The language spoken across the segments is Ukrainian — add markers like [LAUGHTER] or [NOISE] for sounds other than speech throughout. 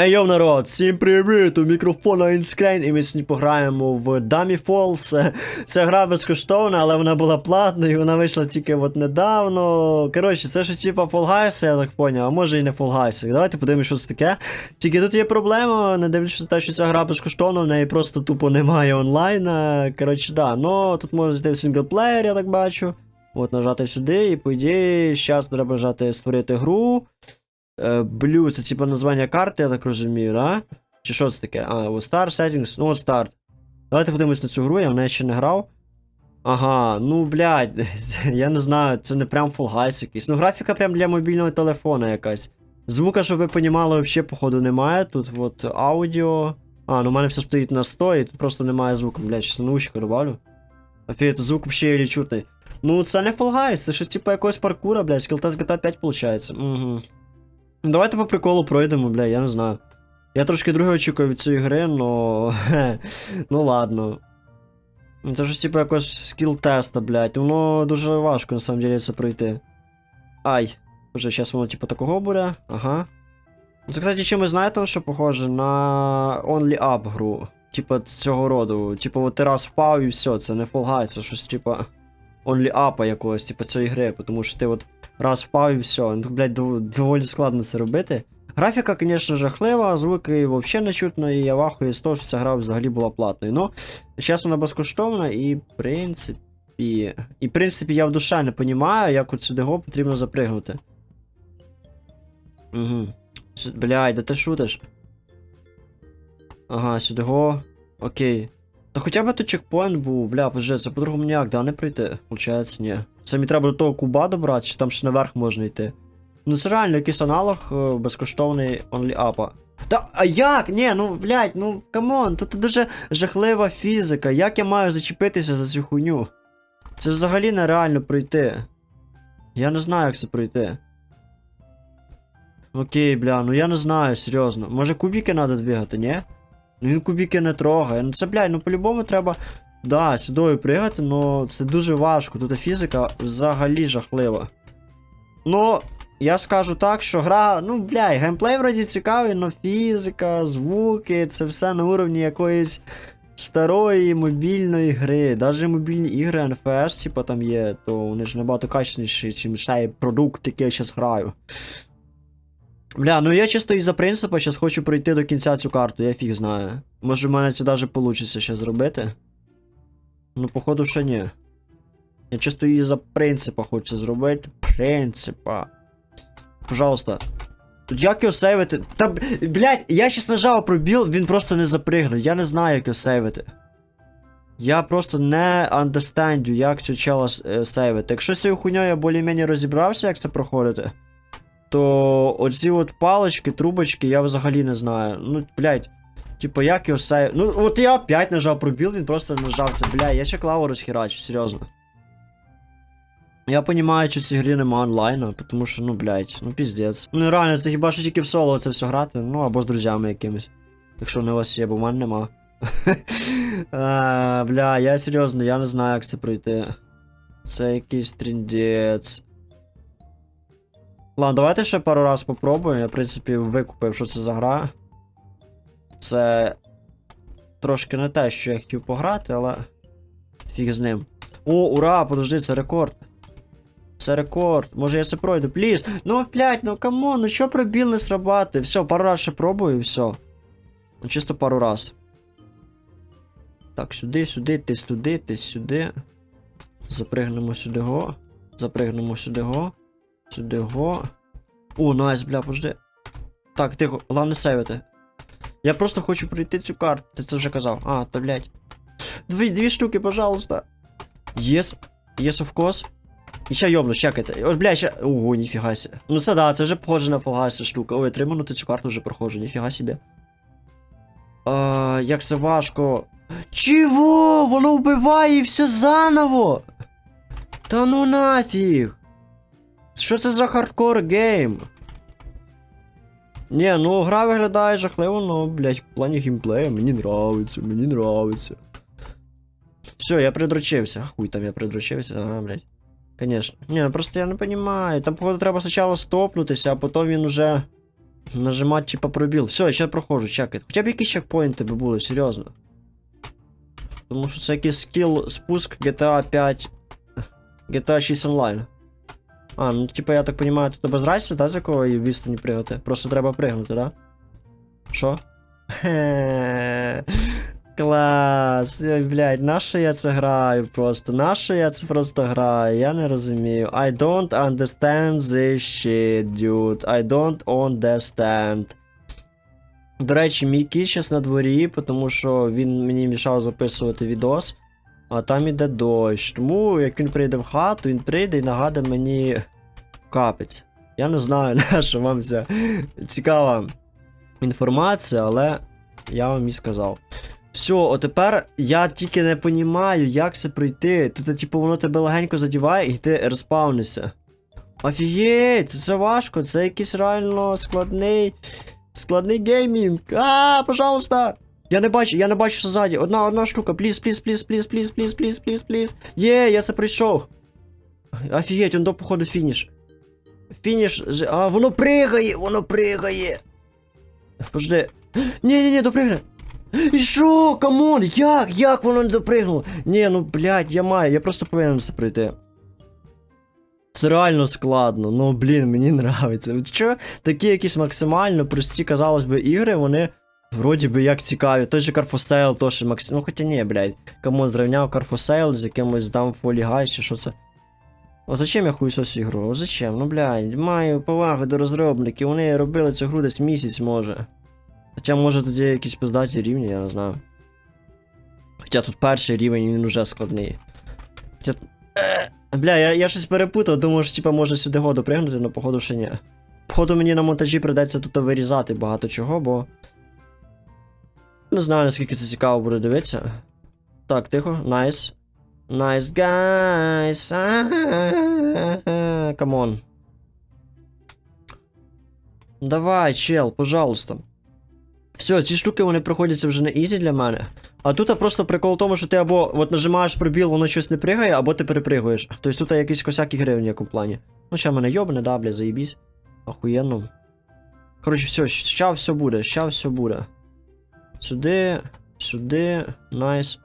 Ей народ, всім привіт! У мікрофона Інскрейн, і ми сьогодні пограємо в Dummy Falls. [LAUGHS] Ця гра безкоштовна, але вона була платною, вона вийшла тільки от недавно. Коротше, це щось типа Fall Guys, я так поняв, а може і не Fall Guys. Давайте подивимось, що це таке. Тільки тут є проблема, не дивлячись на те, що ця гра безкоштовна, в неї просто тупо немає онлайна. Коротше, да, ну тут можна зайти в синглплеєр, я так бачу. От, нажати сюди, і по ідеї, зараз треба нажати створити гру. Е, Blue, це типа названня карти, я так розумію, да? Чи що це таке? А, о, Start Settings, ну от Start. Давайте подивимось на цю гру, я в неї ще не грав. Ага, ну блядь, [LAUGHS] я не знаю, це не прям Fall Guys якийсь. Ну, графіка прям для мобільного телефона якась. Звука, щоб ви понімали, взагалі, походу, немає. Тут от аудіо. А, ну в мене все стоїть на 100, і тут просто немає звуку. Блядь, щас наушника добавлю. Офігеть, тут звук взагалі чутний. Ну, це не Fall Guys, це щось типу якогось паркура, блядь, Skeleton GTA 5 виходить. Угу. Ну, Давайте по приколу пройдемо, бля, я не знаю. Я трошки друге очікую від цієї гри, но. [LAUGHS] ну ладно. Ну, Це ж типу якось скіл теста, блядь. Воно дуже важко на самом деле це пройти. Ай. Уже зараз воно типу такого буде. Ага. Це, кстати, чимось знаєте, що похоже на Only Up гру. Типа цього роду. Типу, от ти раз впав і все, це не Fall Guys, це щось типа Only Up якогось, типу цієї гри, тому що ти от раз впав і все. Ну, блядь, дов- доволі складно це робити. Графіка, звісно, жахлива, звуки взагалі не чутно, і я вахую з того, що ця гра взагалі була платною. Ну, зараз вона безкоштовна, і в принципі. І в принципі, я в душе не розумію, як от сюди потрібно запригнути. Угу. Блядь, да ти шутиш? Ага, сюди. Окей. Та хоча б тут чекпоінт був, бля, подожди, це по-другому ніяк, да, не пройти? Получається, ні. Це мені треба до того куба добрати, чи там ще наверх можна йти. Ну це реально якийсь аналог е, безкоштовний OnlyUp. Та а як? Ні, ну блядь, ну камон, тут дуже жахлива фізика. Як я маю зачепитися за цю хуйню? Це взагалі нереально пройти. Я не знаю, як це пройти. Окей, бля, ну я не знаю, серйозно. Може кубики треба двигати, ні? Ну він кубики не трогає. Ну це, блядь, ну по-любому треба. Да, сюди пригати, но це дуже важко. Тут фізика взагалі жахлива. Ну, я скажу так, що гра, ну, блядь, геймплей вроді цікавий, но фізика, звуки, це все на уровні якоїсь старої мобільної гри. Даже мобільні ігри NFS, типа там є, то вони ж набагато качественіші, ніж цей продукт, який я зараз граю. Бля, ну я чисто із-за принципу зараз хочу пройти до кінця цю карту, я фіг знаю. Може в мене це даже вийде ще зробити. Ну, походу, ще ні. Я чисто із-за принципа хочу зробити. Принципа. Пожалуйста. Тут як його сейвити? Та, блядь, я щас нажав пробіл, він просто не запригнув. Я не знаю, як його сейвити. Я просто не understand, як цю чела е, сейвити. Якщо з цією хуйньою я більш-менш розібрався, як це проходити, то оці от палички, трубочки, я взагалі не знаю. Ну, блядь. Типа, як його сейв. Ну, от я опять нажав пробіл, він просто нажався. Бля, я ще клаву розхерачу, серйозно. Я понимаю, що цій грі нема онлайну, тому що, ну, блядь, ну піздець. Ну реально, це хіба що тільки в соло це все грати, ну або з друзями якимись. Якщо не у вас є, бо в мене нема. [LAUGHS] бля, я серйозно, я не знаю, як це пройти. Це якийсь тріндець. Ладно, давайте ще пару раз попробуємо. Я, в принципі, викупив, що це за гра. Це трошки не те, що я хотів пограти, але. Фіг з ним. О, ура, подожди, це рекорд. Це рекорд. Може я це пройду, пліз. Ну, блядь, ну камон, ну що пробіл не срабати? Все, пару раз ще пробую і все. Ну, чисто пару раз. Так, сюди, сюди, ти сюди, ти сюди. Запригнемо сюди го. Запригнемо сюди го. Сюди го. О, найс, бля, подожди. Так, тихо, головне сейвити. Я просто хочу пройти цю карту. Ти це вже казав. А, то блядь. Дві, дві штуки, пожалуйста. Єс. Єс, of course. І ще йобну, чекайте. Ой, бля, ще. Ого, ніфіга себе. Ну це да, це вже похоже на Fall штука. Ой, три минути цю карту вже проходжу, ніфіга собі. А, як це важко. Чого? Воно вбиває і все заново. Та ну нафіг. Що це за хардкор гейм? Ні, ну гра виглядає жахливо, но, блять, в плані геймплея мені нравиться, мені нравиться. Все, я придручився. Хуй там я придручився, ага, блять. Конечно. Ні, ну просто я не понимаю. Там, походу, треба спочатку стопнутися, а потім він уже. Нажимати, типа, пробіл. Все, я ще проходжу, чекайте. Хоча б якісь чекпоінти би були, серйозно. Тому що це якийсь скіл спуск GTA 5. GTA 6 онлайн. А, ну типа, я так розумію, тут разниці, да, з якої відстані пригати? Просто треба пригнути, да? Що? [LAUGHS] Клас. Ой, блядь, на що я це граю просто? На що я це просто граю? Я не розумію. I don't understand this shit, dude. I don't understand. До речі, мій кіт щас на дворі, тому що він мені мішав записувати відос, а там іде дощ. Тому як він прийде в хату, він прийде і нагадає мені капець. Я не знаю, [LAUGHS] на що вам ця цікава інформація, але я вам і сказав. Все, от тепер я тільки не понімаю, як це пройти. Тут, типу, воно тебе легенько задіває і ти респаунишся. Офігеть, це важко, це якийсь реально складний. Складний геймінг. А, пожалуйста. Я не бачу, я не бачу, що ззаді. Одна, одна штука. Пліз, пліз, пліз, пліз, пліз, пліз, пліз, пліз, пліз. Є, я це пройшов. Офігеть, он до походу фініш. Фініш. А, воно пригає, воно пригає. Пожди. Ні, ні, ні, допригне. І що? Камон, як? Як воно не допригнуло? Ні, ну блядь, я маю, я просто повинен це пройти. Це реально складно, ну блін, мені [LAUGHS] нравиться. Що такі якісь максимально прості, казалось би, ігри, вони вроді би як цікаві. Той же Carphosale, теж максимально. Ну хоча ні, блядь. Камон зрівняв Carphosale з якимось Downfall Guy чи що це. О, зачем я хуйсос ігру? О, зачем? Ну блядь, маю повагу до розробників, вони робили цю гру десь місяць може. Хоча може тоді якісь пиздаті рівні, я не знаю. Хоча тут перший рівень він уже складний. Хоча... Е, Бля, я, я щось перепутав, думав, що типа може сюди году пригнути, але походу ще ні. Походу мені на монтажі придеться тут вирізати багато чого, бо. Не знаю, наскільки це цікаво буде дивитися. Так, тихо, найс. Найс, гайс. Камон. Давай, чел, пожалуйста. Все, ці штуки вони проходяться вже на ізі для мене. А тут просто прикол в тому, що ти або от нажимаєш пробіл, воно щось не пригає, або ти перепригуєш. Тобто тут якийсь косяк ігри в ніякому плані. Ну, ще мене йобне, да, бля, заїбісь. Охуєнно. Коротше, все, ща все буде, ща все буде. Сюди, сюди, найс.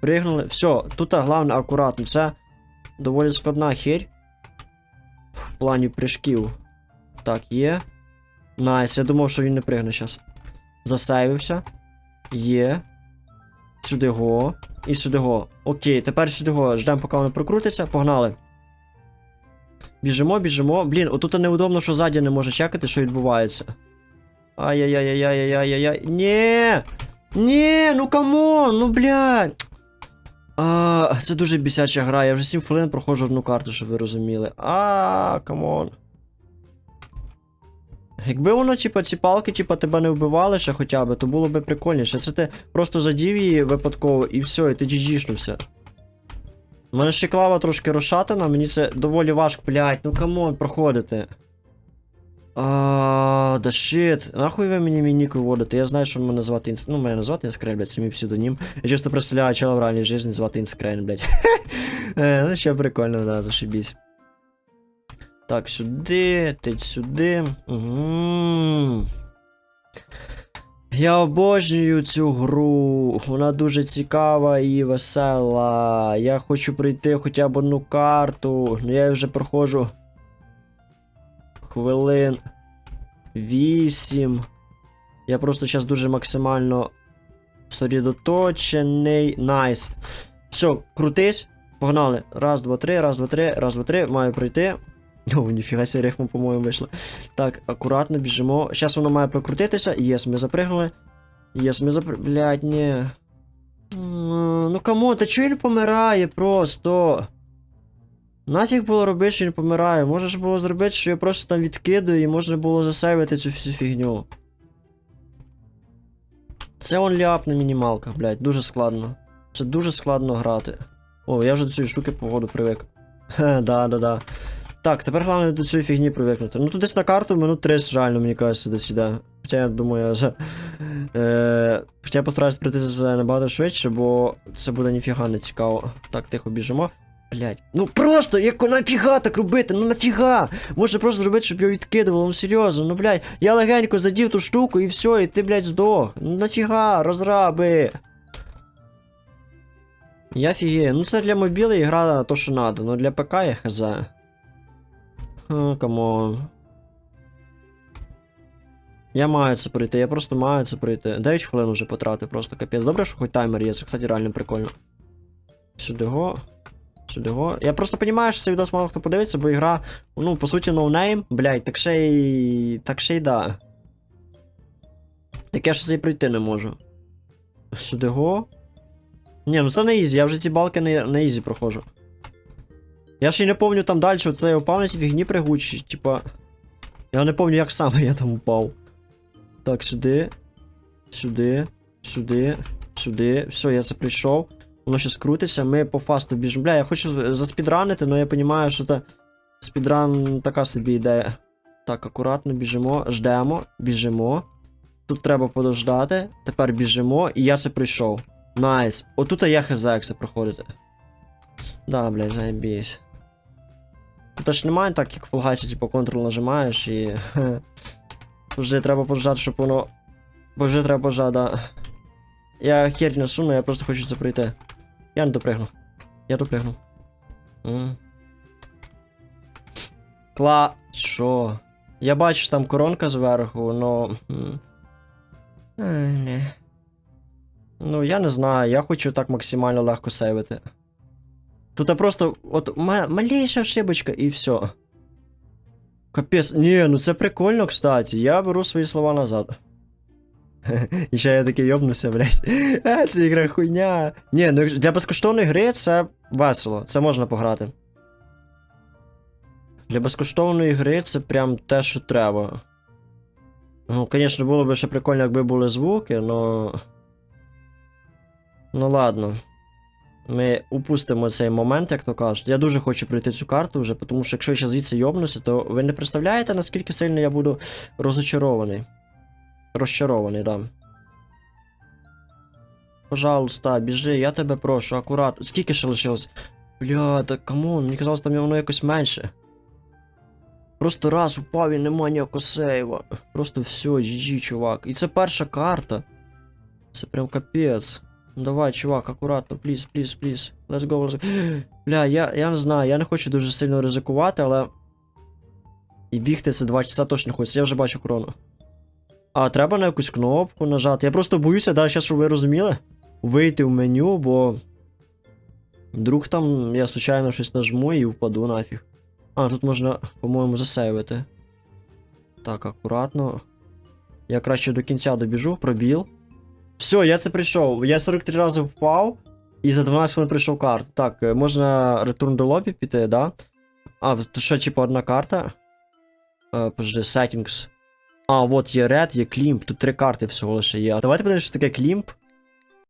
Пригнули. Все, тут головне акуратно. Це доволі складна херь. В плані прыжків. Так, є. Найс, я думав, що він не пригне зараз. Засейвився. Є. Сюди го. І сюди го. Окей, тепер сюди го. Ждемо, поки воно прокрутиться. Погнали. Біжимо, біжимо. Блін, отут неудобно, що ззаді не може чекати, що відбувається. Ай-яй-яй-яй-яй-яй-яй. Ні! Ні, ну камон, ну блядь. Це дуже бісяча гра. Я вже 7 хвилин проходжу одну карту, щоб ви розуміли. А, камон. Якби воно, типа, ці палки, типа, тебе не вбивали ще хоча б, то було б прикольніше. Це ти просто задів її випадково і все, і ти джіжішнувся. У мене ще клава трошки розшатана, мені це доволі важко, блядь, ну камон, проходити. А, да шит. Нахуй ви мені мій нік виводите? Я знаю, що мене звати інс... Ну, мене не звати Інскрейн, блядь, це мій псевдонім. Я чисто представляю чела в реальній житті звати Інскрейн, блядь. [LAUGHS] Е, Ну, ще прикольно, да, зашибісь. Так, сюди, тить сюди. Угу. Я обожнюю цю гру. Вона дуже цікава і весела. Я хочу пройти хоча б одну карту. Ну я вже проходжу. Хвилин. 8. Я просто зараз дуже максимально сосредоточений. Найс. Все, крутись. Погнали. Раз, два, три, раз, два, три, раз, два, три. Маю пройти. О, ніфіга себе рифма, по-моєму, вийшло. Так, акуратно біжимо. Зараз воно має прокрутитися. Єс, ми запригнули. Єс, ми запри... Блядь, ні. Ну кому, та чого він помирає просто? Нафіг було робити, що він помирає. Може ж було зробити, що я просто там відкидаю і можна було засейвити цю всю фігню. Це он ляп на мінімалках, блядь, дуже складно. Це дуже складно грати. О, я вже до цієї штуки погоду привик. Хе, [LAUGHS] да, да, да. Так, тепер головне до цієї фігні привикнути. Ну тут десь на карту минут 30 реально, мені кажеться, десь іде. Хоча я думаю, я за... Е... Хоча я постараюсь пройти це набагато швидше, бо це буде ніфіга не цікаво. Так, тихо біжимо. Блять. Ну просто, як нафіга так робити? Ну нафіга? Може просто зробити, щоб його відкидувало, ну серйозно, ну блядь, я легенько задів ту штуку і все, і ти, блядь, здох. Ну нафіга, розраби. Я фігею. Ну це для мобіли гра то, що надо, но для ПК я хз. Ха, камон. Я маю це пройти, я просто маю це пройти. 9 хвилин вже потратив, просто капець. Добре, що хоч таймер є, це, кстати, реально прикольно. Сюди го. Сюди го. Я просто розумію, що цей відос мало хто подивиться, бо ігра, ну, по суті, ноунейм, блядь, так ще й. Так ще й да. Так я ж це і пройти не можу. Сюди го. Ні, ну це не ізі, я вже ці балки на, на ізі проходжу. Я ще й не пам'ятаю там далі, оце я упав на ці фігні пригучі, типа. Я не пам'ятаю, як саме я там упав. Так, сюди. Сюди. Сюди. Сюди. Все, я це прийшов. Воно щас крутиться, ми по фасту біжимо. Бля, я хочу заспідранити, але я розумію, що це спідран така собі ідея. Так, акуратно біжимо, ждемо, біжимо. Тут треба подождати. Тепер біжимо, і я це прийшов. Найс. Отут я хз, як це проходити. Да, блядь, заєбісь. Тут ж немає так, як в Fall типу, контрол нажимаєш і. [LAUGHS] Вже треба пожати, щоб воно. Бо вже треба пожати, да. Я хер не суну, я просто хочу це пройти. Я не допригну. Я допригну. Кла. Що? Я бачу, що там коронка зверху, но. не. Ну, я не знаю, я хочу так максимально легко сейвити. Тут просто от ма- малейша ошибочка і все. Капець, ні, ну це прикольно, кстати. Я беру свої слова назад. [LAUGHS] І ще я такий йобнуся, блядь. [LAUGHS] А, це ігра хуйня. Ні, ну для безкоштовної гри це весело, це можна пограти. Для безкоштовної гри це прям те, що треба. Ну, звісно, було б ще прикольно, якби були звуки, но. Ну ладно. Ми упустимо цей момент, як то кажуть. Я дуже хочу пройти цю карту вже, тому що якщо я ще звідси йобнуся, то ви не представляєте, наскільки сильно я буду розочарований. Розчарований, да. Пожалуйста, біжи, я тебе прошу, акуратно. Скільки ще лишилось? Бля, так камон, мені казалось, там воно якось менше. Просто раз упав і нема ніякого сейва. Просто все, GG, чувак. І це перша карта. Це прям капець. Ну давай, чувак, акуратно, пліз, пліз, пліз. Let's go, let's go. [GASPS] Бля, я, я не знаю, я не хочу дуже сильно ризикувати, але. І бігти це 2 часа точно хочеться, я вже бачу корону. А, треба на якусь кнопку нажати. Я просто боюся, да, зараз, щоб ви розуміли, вийти в меню, бо. Вдруг там я случайно щось нажму і впаду нафіг. А, тут можна, по-моєму, засейвити. Так, акуратно. Я краще до кінця добіжу, пробіл. Все, я це прийшов. Я 43 рази впав, і за 12 хвилин прийшов карт. Так, е, можна return до лобі піти, да? А, тут ще, типу, одна карта. Е, Подожди, settings. А, от є Red, є Клімп. Тут три карти всього лише є. Давайте подивимось, що таке Клімп.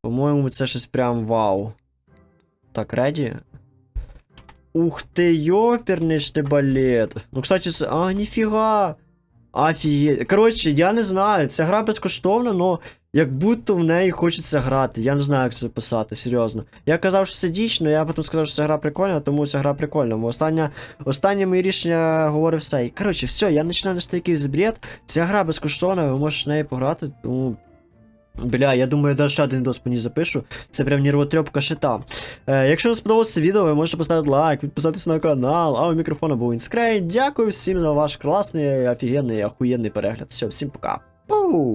По-моєму, це щось прям вау. Так, реді. Ух ти, йоперний ж ти балет. Ну, кстати, це... А, ніфіга. Офігеть. Коротше, я не знаю, ця гра безкоштовна, но як будто в неї хочеться грати. Я не знаю, як це писати, серйозно. Я казав, що це діч, але я потім сказав, що ця гра прикольна, тому ця гра прикольна. Бо останнє, останнє моє рішення говорить все. І коротше, все, я починаю нести якийсь бред. Ця гра безкоштовна, ви можете в неї пограти, тому. Бля, я думаю, я даже ще один відос по ній запишу. Це прям нервотрепка шита. Е, якщо вам сподобалося відео, ви можете поставити лайк, підписатися на канал, а у мікрофона був Інскрейн. Дякую всім за ваш класний, офігенний, охуєнний перегляд. Все, всім пока. Пу!